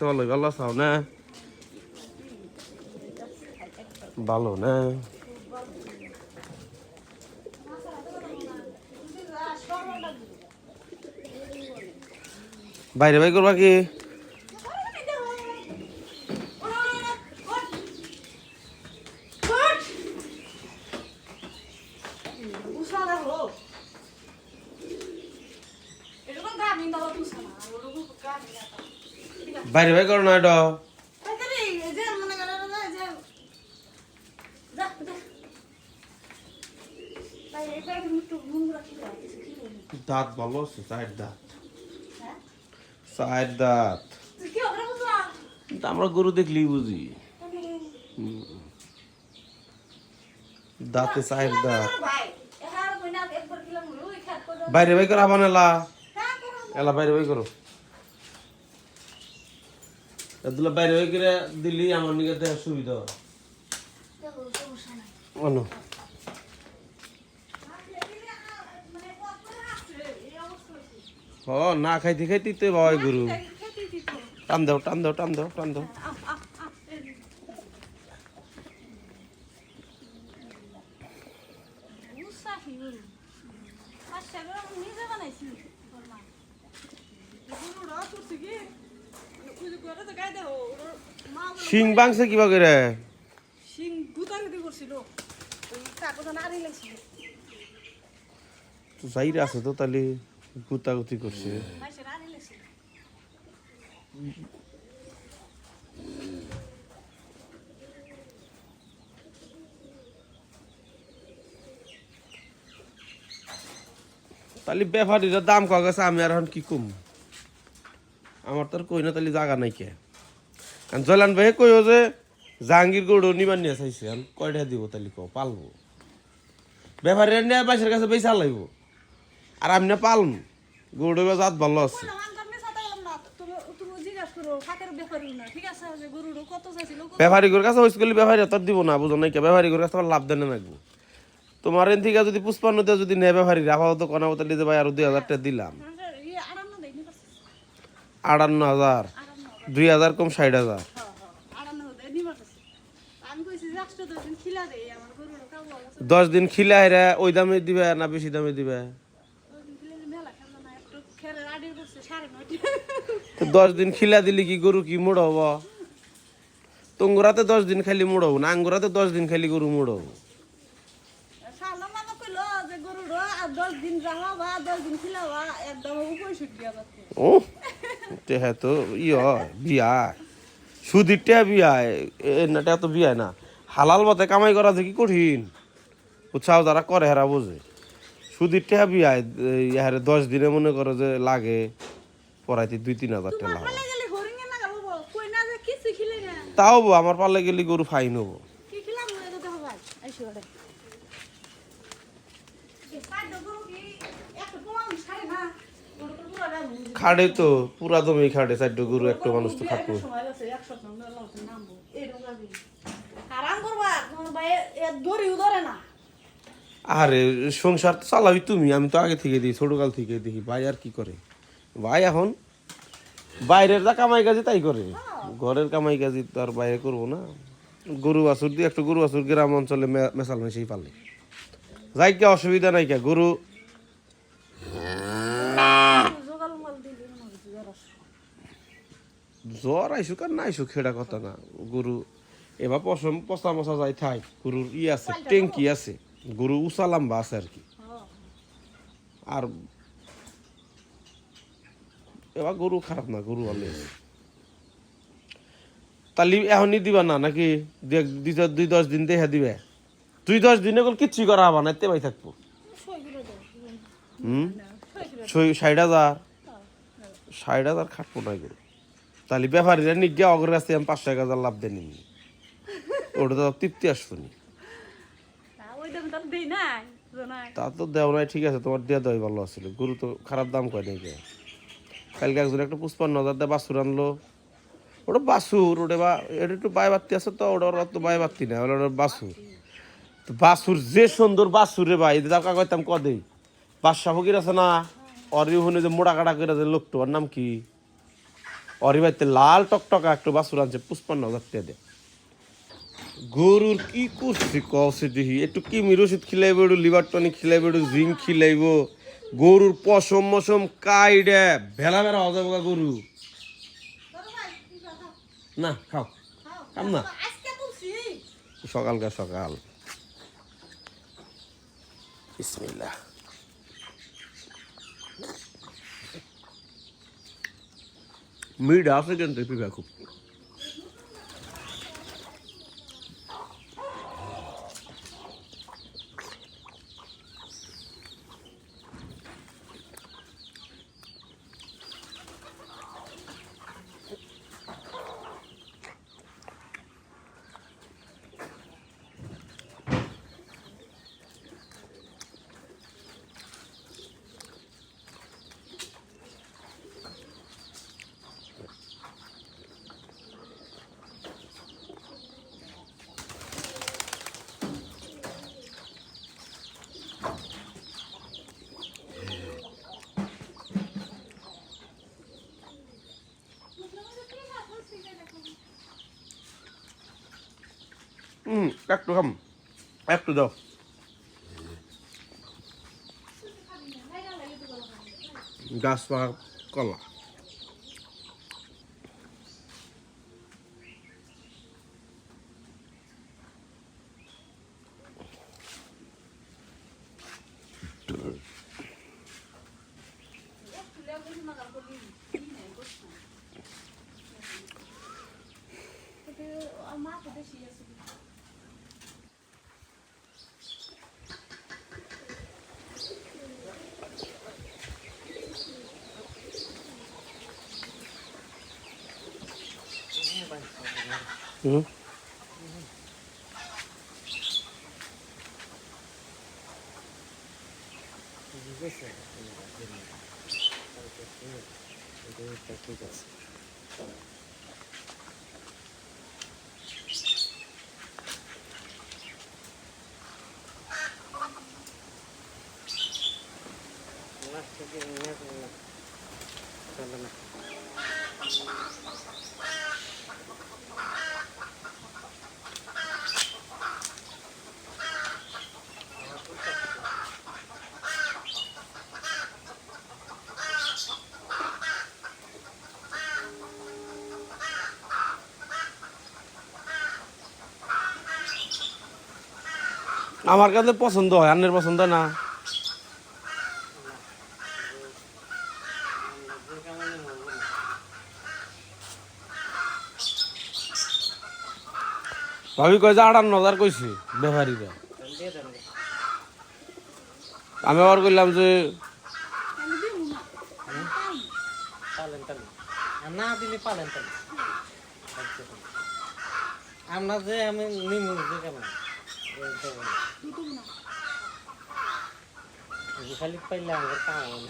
চলো ভালো চাও না। ভালো না। বাইরে বাই করবা কি? বাইরে বাই করো না এটা। দাঁত ভালো আছে দাঁত। চায়ের দাঁত। আমরা গরু দেখলেই বুঝি। দাঁতে চায়ের দাঁত। বাইরে বাই করো, আবার এলা। এলা বাইরে বাই করো। এগুলো বাইরে বাই করে দিলি আমার নিকে দেওয়ার সুবিধা হয়। অনু হ না খাইতে খাইতে তো বাবাই গরু। টান দাও টান দাও টান দাও টান দাও। নিজে বানাইছি। শিং বাংছে কিবা করে সিং গুতাগুতি করছিল। কাগজ তো যাইরে আছে তো তাহলে গুতাগুতি করছে। তাহলে ব্যাপারীরা দাম কয়া আমি আর কি কম? আমার তো আর কই না তাহলে জায়গা নাই কে? কারণ জলান ভাই কইও যে জাহাঙ্গীর গৌড় নিবার নিয়ে চাইছে আমি কয়টা দিব তাহলে কও? পালবো। ব্যাপারীরা নিয়ে বাসের কাছে বেশি লাগব আর আমি না পালম। গৌড় জাত ভালো আছে। ব্যাপারীর কাছে হইস করলে ব্যাপারী তোর দিব না বুঝো নাই কে? ব্যাপারীর কাছে লাভ দেনে লাগবো। তোমার এন থেকে যদি পুষ্পান্ন দিয়ে যদি নেয় ব্যাপারী আপাতত কোনা তাহলে যে ভাই আরও দুই হাজার টাকা দিলাম। আটান্ন হাজার, দুই হাজার কম ষাট হাজার। দশ দিন খিলা হেরে ওই দামে দিবে না বেশি দামে দিবে? দশ দিন খিলা দিলি কি গরু কি মুড় হব? তুঙ্গুরাতে দশ দিন খালি মুড় হব না, আঙ্গুরাতে দশ দিন খালি গরু মুড় হব? সালা মামা কইলো যে গরুর আর দশ দিন রাহাবা দশ দিন খিলাবা একদম উপরে ছুট দিয়া যাচ্ছে ও টেহা তো ই হয় বিয়া। সুদির টেহা বিয়ায় না টেহা তো বিয়ায় না। হালাল মতে কামাই করা যে কি কঠিন। উৎসাহ যারা করে হেরা বোঝে। সুদির টেহা বিয়ায় ইহারে দশ দিনে মনে করো যে লাগে পড়াইতে দুই তিন হাজার টাকা তাও আমার পাল্লে গেলে গরু ফাইন হব কি খিলাম না এটা দেখো ভাই আইসো রে এই পাঁচটা গরু কি একটা পোলাম ছাড়ে না গরু তো পুরো দাম খাড়ে তো পুরা দমে খাড়ে, চারটে গরু, একটা মানুষ তো খাটবো আরে, সংসার তো চালাবি তুমি, আমি তো আগে থেকে দিই, ছোটকাল থেকে দেখি ভাই আর কি করে? ভাই এখন বাইরের যা কামাই কাজে তাই করে। ঘরের কামাই কাজে তো আর বাইরে করব না। গরু বাছুর দিয়ে একটু গরু বাছুর গ্রাম অঞ্চলে মেশাল মেশেই পালে যাই কে, অসুবিধা নাই কে, গরু জোগাল মাল দিলি মনে হচ্ছে জ্বর আসছে। জ্বর আইসুক আর না আইসুক সেটা কথা না। গরু এবার পশম পচা মশা যাই থাই গরুর ই আছে ট্যাঙ্কি আছে গরু উঁচা লম্বা আছে আর কি। আর এবার গরু খারাপ না গরু ভালো আছে তাহলে এখনই দিবা না নাকি দুই- দশ দিন দেখে দিবে? দুই দশ দিনে কল কিচ্ছু করা হবা না থাকব। সই করে দাও হুম? ছয়- ষাট হাজার। ষাট হাজার খাটবো না গরু তাহলে ব্যাপারীরা নিজ্ঞা অগরের কাছে আমি পাঁচশো এক হাজার লাভ দেনি ওটা তো তৃপ্তি আসব নি। তা তো নাই দেও নাই ঠিক আছে তোমার দেওয়া দেওয়াই ভালো আছিল। গরু তো খারাপ দাম কয় নাকি কালকে একজন একটা পুষ্পান্ন হাজার দিয়ে বাছুর আনলো। ওটা বাছুর ওটা বা এটা একটু বাই বাত্তি আছে তো ওটা ওরা তো বাই বাত্তি না ওটা বাছুর। তো বাছুর যে সুন্দর বাছুর রে ভাই দাম কাকা কইতাম কদেই বাদশা ফকির আছে না? ওর ইউহনে যে মোড়া কাটা করে যে লোকটা ওর নাম কি? অরিবাইতে লাল টকটকা একটু বাসুর আনছে পুষ্পান্ন হাজার দে। গরুর কি করছি কসে দেখি, একটু কি মিরোসিদ খিলাইব, একটু লিভার টনিক খিলাইব, একটু জিঙ্ক খিলাইব। গরুর পশম মশম কাইডে, ভেলা ভেলা হয়ে যাব গরু। বড় না, খাও। খাম না। সকালকার সকাল। বিসমিল্লাহ। মিড আছে কিন্তু পিবা হুম একটু খাম একটু দাও। গাছ পাকা কলা। হুম আমার কাছে পছন্দ হয়, আন্নের পছন্দ না। ভাবি কয় যে আটান্ন হাজার কইছে, ব্যাপারীরা। আমি আবার কইলাম যে, না দিলে পালেন তাহলে। আমরা যে আমি নিমু যে কেমন? দিব না খালি পাইলে আমার কাম